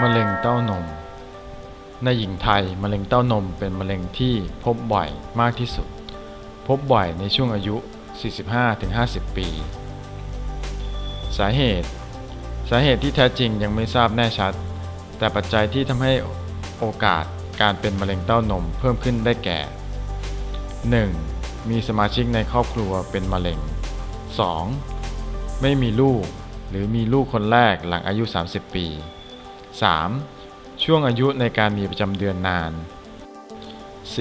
มะเร็งเต้านม ในหญิงไทยมะเร็งเต้านมเป็นมะเร็งที่พบบ่อยมากที่สุด พบบ่อยในช่วงอายุ 45-50 ปี สาเหตุ สาเหตุที่แท้จริงยังไม่ทราบแน่ชัด แต่ปัจจัยที่ทำให้โอกาสการเป็นมะเร็งเต้านมเพิ่มขึ้นได้แก่ 1. มีสมาชิกในครอบครัวเป็นมะเร็ง 2. ไม่มีลูกหรือมีลูกคนแรกหลังอายุ 30 ปี 3. ช่วงอายุในการมีประจำเดือนนาน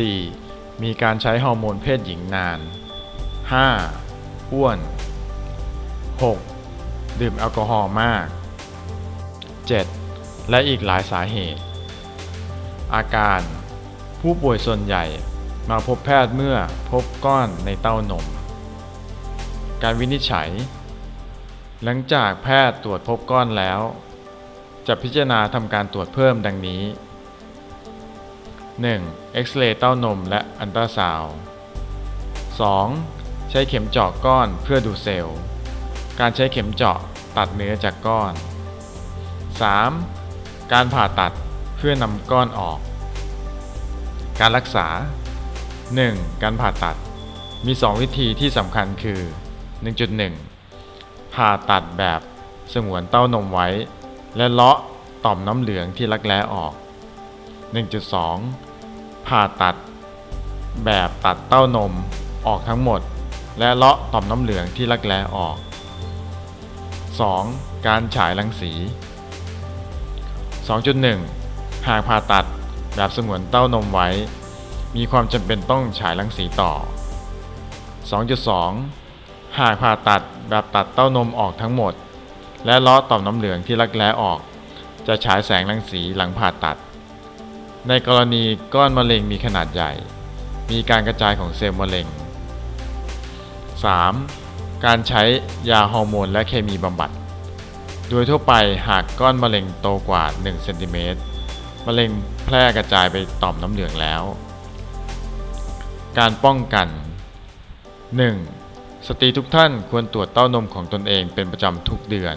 4. มีการใช้ฮอร์โมนเพศหญิงนาน 5. อ้วน 6. ดื่มแอลกอฮอล์มาก 7. และอีกหลายสาเหตุ อาการ ผู้ป่วยส่วนใหญ่มาพบแพทย์เมื่อพบก้อนในเต้านม การวินิจฉัย หลังจากแพทย์ตรวจพบก้อนแล้ว จะพิจารณาทำการตรวจเพิ่มดังนี้ 1. เอ็กซเรย์เต้านมและอันตราซาวด์ 2. ใช้เข็มเจาะก้อนเพื่อดูเซลล์ การใช้เข็มเจาะตัดเนื้อจากก้อน 3. การผ่าตัดเพื่อนำก้อนออก การรักษา 1. การผ่าตัด มี 2 วิธีที่สำคัญคือ 1.1 ผ่าตัดแบบสงวนเต้านมไว้ และเลาะต่อมน้ำเหลืองที่รักแร้ออก 1.2 ผ่าตัด แบบตัดเต้านมออกทั้งหมด และเลาะต่อมน้ำเหลืองที่รักแร้ออก 2. การฉายรังสี 2.1 หากผ่าตัดแบบสงวนเต้านมไว้ มีความจำเป็นต้องฉายรังสีต่อ 2.2 หากผ่าตัดแบบตัดเต้านมออกทั้งหมด และเลาะต่อมน้ำเหลืองที่รักแร้ออก จะฉายแสงรังสีหลังผ่าตัด ในกรณีก้อนมะเร็งมีขนาดใหญ่ มีการกระจายของเซลล์มะเร็ง 3. การใช้ยาฮอร์โมนและเคมีบำบัด โดยทั่วไปหากก้อนมะเร็งโตกว่า1เซนติเมตรมะเร็งแพร่กระจายไปต่อมน้ำเหลืองแล้ว การป้องกัน 1. สตรีทุกท่านควรตรวจเต้านมของตนเองเป็นประจำทุกเดือน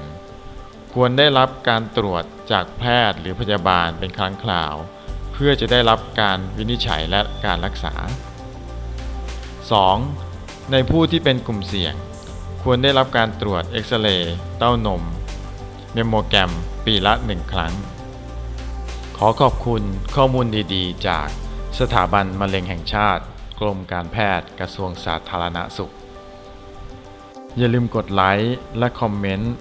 ควรได้รับการตรวจจากแพทย์หรือพยาบาลเป็นครั้งคราว เพื่อจะได้รับการวินิจฉัยและการรักษา 2. ในผู้ที่เป็นกลุ่มเสี่ยง ควรได้รับการตรวจเอ็กซเรย์เต้านม เมมโมแกรม ปีละหนึ่งครั้ง ขอขอบคุณข้อมูลดีๆ จากสถาบันมะเร็งแห่งชาติ กรมการแพทย์กระทรวงสาธารณสุข อย่าลืมกดไลค์และคอมเมนต์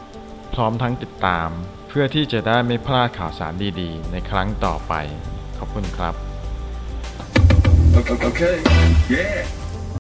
พร้อมทั้งติดตาม เพื่อที่จะได้ไม่พลาดข่าวสารดีๆ ในครั้งต่อไป ขอบคุณครับ Okay. okay. Yeah.